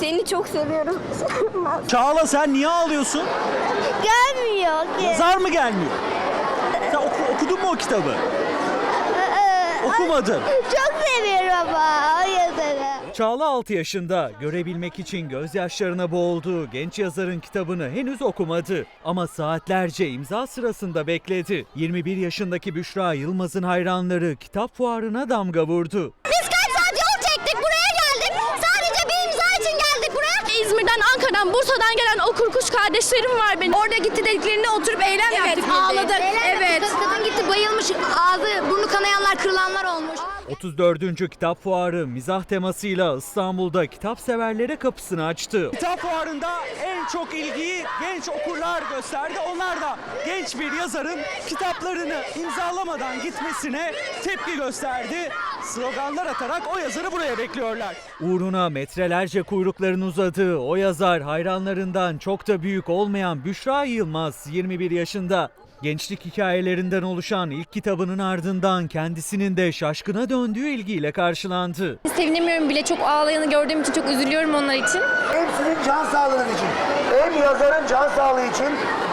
Seni çok seviyorum. Çağla sen niye ağlıyorsun? Gelmiyor ki. Yazar mı gelmiyor? Sen oku- okudun mu o kitabı? Ee, Okumadın. Çok seviyorum ama o yazarı. Çağla 6 yaşında görebilmek için gözyaşlarına boğulduğu genç yazarın kitabını henüz okumadı. Ama saatlerce imza sırasında bekledi. 21 yaşındaki Büşra Yılmaz'ın hayranları kitap fuarına damga vurdu. Ankara'dan, Bursa'dan gelen okur kuş kardeşlerim var benim. Orada gitti dediklerinde oturup eylem yaptık. Ağladık. Evet. Kadın gitti bayılmış. Ağzı burnu kanayanlar kırılanlar olmuş. 34. Kitap Fuarı mizah temasıyla İstanbul'da kitap severlere kapısını açtı. Kitap Fuarı'nda en çok ilgiyi genç okurlar gösterdi. Onlar da genç bir yazarın kitaplarını imzalamadan gitmesine tepki gösterdi. Sloganlar atarak o yazarı buraya bekliyorlar. Uğruna metrelerce kuyrukların uzadığı o yazar hayranlarından çok da büyük olmayan Büşra Yılmaz 21 yaşında. Gençlik hikayelerinden oluşan ilk kitabının ardından kendisinin de şaşkına döndüğü ilgiyle karşılandı. Sevinemiyorum bile çok ağlayanı gördüğüm için çok üzülüyorum onlar için. Hem sizin can sağlığınız için hem yazarın can sağlığı için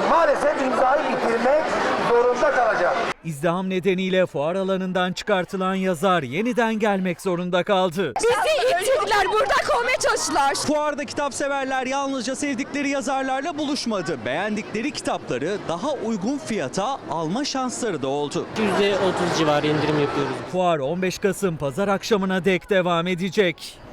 maalesef imzayı bitirmek kalacak. İzdiham nedeniyle fuar alanından çıkartılan yazar yeniden gelmek zorunda kaldı. Bizi itirdiler. Burada kovmaya çalıştılar. Fuarda kitap severler yalnızca sevdikleri yazarlarla buluşmadı. Beğendikleri kitapları daha uygun fiyata alma şansları da oldu. %30 civarı indirim yapıyoruz. Fuar 15 Kasım pazar akşamına dek devam edecek.